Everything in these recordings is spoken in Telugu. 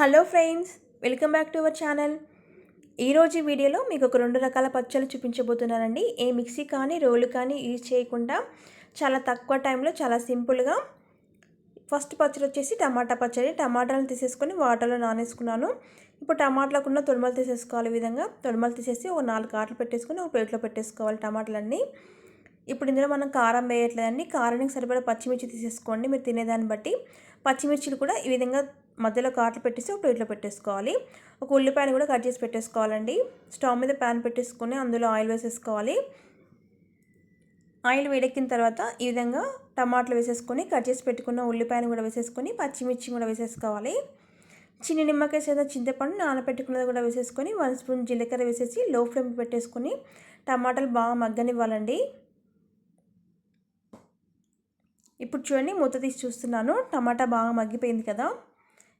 Hello friends welcome back to our channel. ఈరోజు వీడియోలో మీకు ఒక రెండు రకాల పచ్చళ్ళు చూపించబోతున్నానండి. ఏ మిక్సీ కానీ రోలు కానీ యూజ్ చేయకుండా చాలా తక్కువ టైంలో చాలా సింపుల్గా ఫస్ట్ పచ్చడి వచ్చేసి టమాటా పచ్చడి. టమాటాలను తీసేసుకొని వాటర్లో నానేసుకున్నాను. ఇప్పుడు టమాటాలకు ఉన్న తొడిమలు తీసేసుకోవాలి ఈ విధంగా. తొడిమలు తీసేసి ఒక నాలుగు ఆటలు పెట్టేసుకొని ఒక ప్లేట్లో పెట్టేసుకోవాలి టమాటాలన్నీ. ఇప్పుడు ఇందులో మనం కారం వేయట్లేదండి. కారానికి సరిపడా పచ్చిమిర్చి తీసేసుకోండి. మీరు తినేదాన్ని బట్టి పచ్చిమిర్చిలు కూడా ఈ విధంగా మధ్యలో కాట్లు పెట్టేసి ఒక ప్లేట్లో పెట్టేసుకోవాలి. ఒక ఉల్లిపాయను కూడా కట్ చేసి పెట్టేసుకోవాలండి. స్టవ్ మీద ప్యాన్ పెట్టేసుకొని అందులో ఆయిల్ వేసేసుకోవాలి. ఆయిల్ వేడెక్కిన తర్వాత ఈ విధంగా టమాటాలు వేసేసుకొని కట్ చేసి పెట్టుకున్న ఉల్లిపాయను కూడా వేసేసుకొని పచ్చిమిర్చి కూడా వేసేసుకోవాలి. చిన్న నిమ్మకాయ చేత చింతపండు నానబెట్టుకున్నది కూడా వేసేసుకొని వన్ స్పూన్ జీలకర్ర వేసేసి లో ఫ్లేమ్ పెట్టేసుకొని టమాటాలు బాగా మగ్గనివ్వాలండి. ఇప్పుడు చూడండి మూత తీసి చూస్తున్నాను. టమాటా బాగా మగ్గిపోయింది కదా.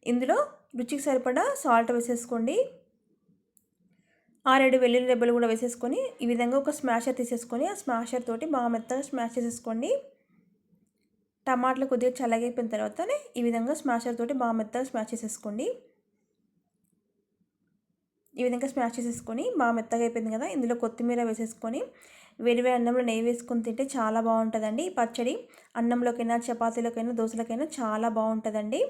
ఇందులో రుచికి సరిపడా సాల్ట్ వేసేసుకోండి. ఆరేడు వెల్లుల్లి రెబ్బలు కూడా వేసేసుకొని ఈ విధంగా ఒక స్మాషర్ తీసేసుకొని ఆ స్మాషర్ తోటి బాగా మెత్తగా స్మాష్ చేసేసుకోండి. టమాటాలు కొద్దిగా చల్లగైపోయిన తర్వాతనే ఈ విధంగా స్మాషర్ తోటి బాగా మెత్తగా స్మాష్ చేసేసుకోండి. ఈ విధంగా స్మాష్ చేసేసుకొని బాగా మెత్తగా అయిపోయింది కదా ఇందులో కొత్తిమీర వేసేసుకొని వేడివేడి అన్నంలో నెయ్యి వేసుకొని తింటే చాలా బాగుంటుందండి. ఈ పచ్చడి అన్నంలోకైనా చపాతీలోకైనా దోశలకైనా చాలా బాగుంటుందండి.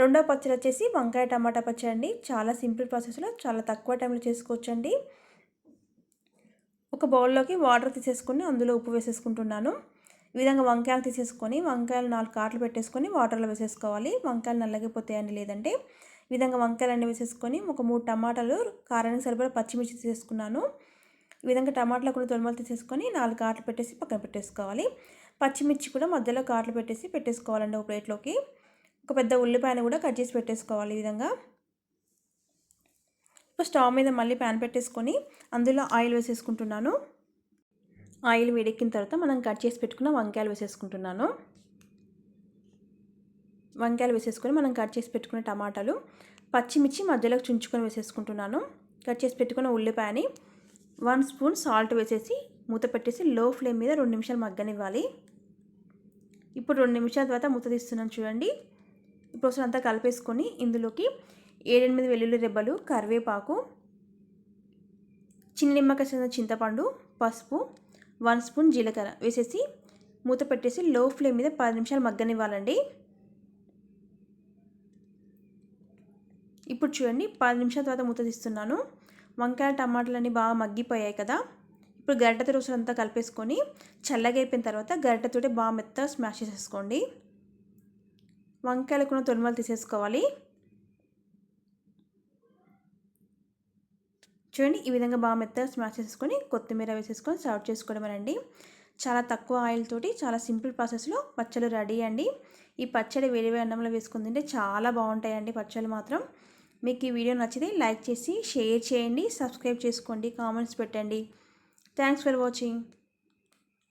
రెండో పచ్చడి వచ్చేసి వంకాయ టమాటా పచ్చడి అండి. చాలా సింపుల్ ప్రాసెస్లో చాలా తక్కువ టైంలో చేసుకోవచ్చండి. ఒక బౌల్లోకి వాటర్ తీసేసుకొని అందులో ఉప్పు వేసేసుకుంటున్నాను. ఈ విధంగా వంకాయలు తీసేసుకొని వంకాయలు నాలుగు కాట్లు పెట్టేసుకొని వాటర్లో వేసేసుకోవాలి. వంకాయలు నల్లగిపోతాయండి లేదంటే. ఈ విధంగా వంకాయలు అన్నీ వేసేసుకొని ఒక మూడు టమాటాలు కారానికి సరిపడా పచ్చిమిర్చి తీసేసుకున్నాను. ఈ విధంగా టమాటాలు కూడా తొలమలు తీసేసుకొని నాలుగు కాట్లు పెట్టేసి పక్కన పెట్టేసుకోవాలి. పచ్చిమిర్చి కూడా మధ్యలో కాట్లు పెట్టేసి పెట్టేసుకోవాలండి ఒక ప్లేట్లోకి. ఒక పెద్ద ఉల్లిపాయలు కూడా కట్ చేసి పెట్టేసుకోవాలి ఈ విధంగా. ఇప్పుడు స్టవ్ మీద మళ్ళీ ప్యాన్ పెట్టేసుకొని అందులో ఆయిల్ వేసేసుకుంటున్నాను. ఆయిల్ వేడెక్కిన తర్వాత మనం కట్ చేసి పెట్టుకున్న వంకాయలు వేసేసుకుంటున్నాను. వంకాయలు వేసేసుకొని మనం కట్ చేసి పెట్టుకున్న టమాటాలు పచ్చిమిర్చి మధ్యలోకి చుంచుకొని వేసేసుకుంటున్నాను. కట్ చేసి పెట్టుకున్న ఉల్లిపాయని వన్ స్పూన్ సాల్ట్ వేసేసి మూత పెట్టేసి లో ఫ్లేమ్ మీద రెండు నిమిషాలు మగ్గనివ్వాలి. ఇప్పుడు రెండు నిమిషాల తర్వాత మూత తీస్తున్నాను చూడండి. ఇప్పుడు అంతా కలిపేసుకొని ఇందులోకి ఏడెనిమిది వెల్లుల్లి రెబ్బలు కరివేపాకు చిన్న నిమ్మకాయ చింతపండు పసుపు వన్ స్పూన్ జీలకర్ర వేసేసి మూత పెట్టేసి లో ఫ్లేమ్ మీద పది నిమిషాలు మగ్గనివ్వాలండి. ఇప్పుడు చూడండి పది నిమిషాల తర్వాత మూత తీస్తున్నాను. వంకాయ టమాటాలన్నీ బాగా మగ్గిపోయాయి కదా. ఇప్పుడు గరిటెతో రుసులంతా కలిపేసుకొని చల్లగా అయిపోయిన తర్వాత గరిటెతోటి బాగా మెత్తగా స్మాష్ చేసేసుకోండి. వంకాయలు కూడా తొలిమలు తీసేసుకోవాలి. చూడండి ఈ విధంగా బాగా మెత్తగా స్మాష్ చేసుకొని కొత్తిమీర వేసేసుకొని సర్వ్ చేసుకోవడమేనండి చాలా తక్కువ ఆయిల్ తోటి చాలా సింపుల్ ప్రాసెస్లో పచ్చళ్ళు రెడీ అండి. ఈ పచ్చడి వేడి వేడి అన్నంలో వేసుకుని తింటే చాలా బాగుంటాయండి పచ్చళ్ళు మాత్రం. మీకు ఈ వీడియో నచ్చితే లైక్ చేసి షేర్ చేయండి సబ్స్క్రైబ్ చేసుకోండి కామెంట్స్ పెట్టండి. Thanks for watching.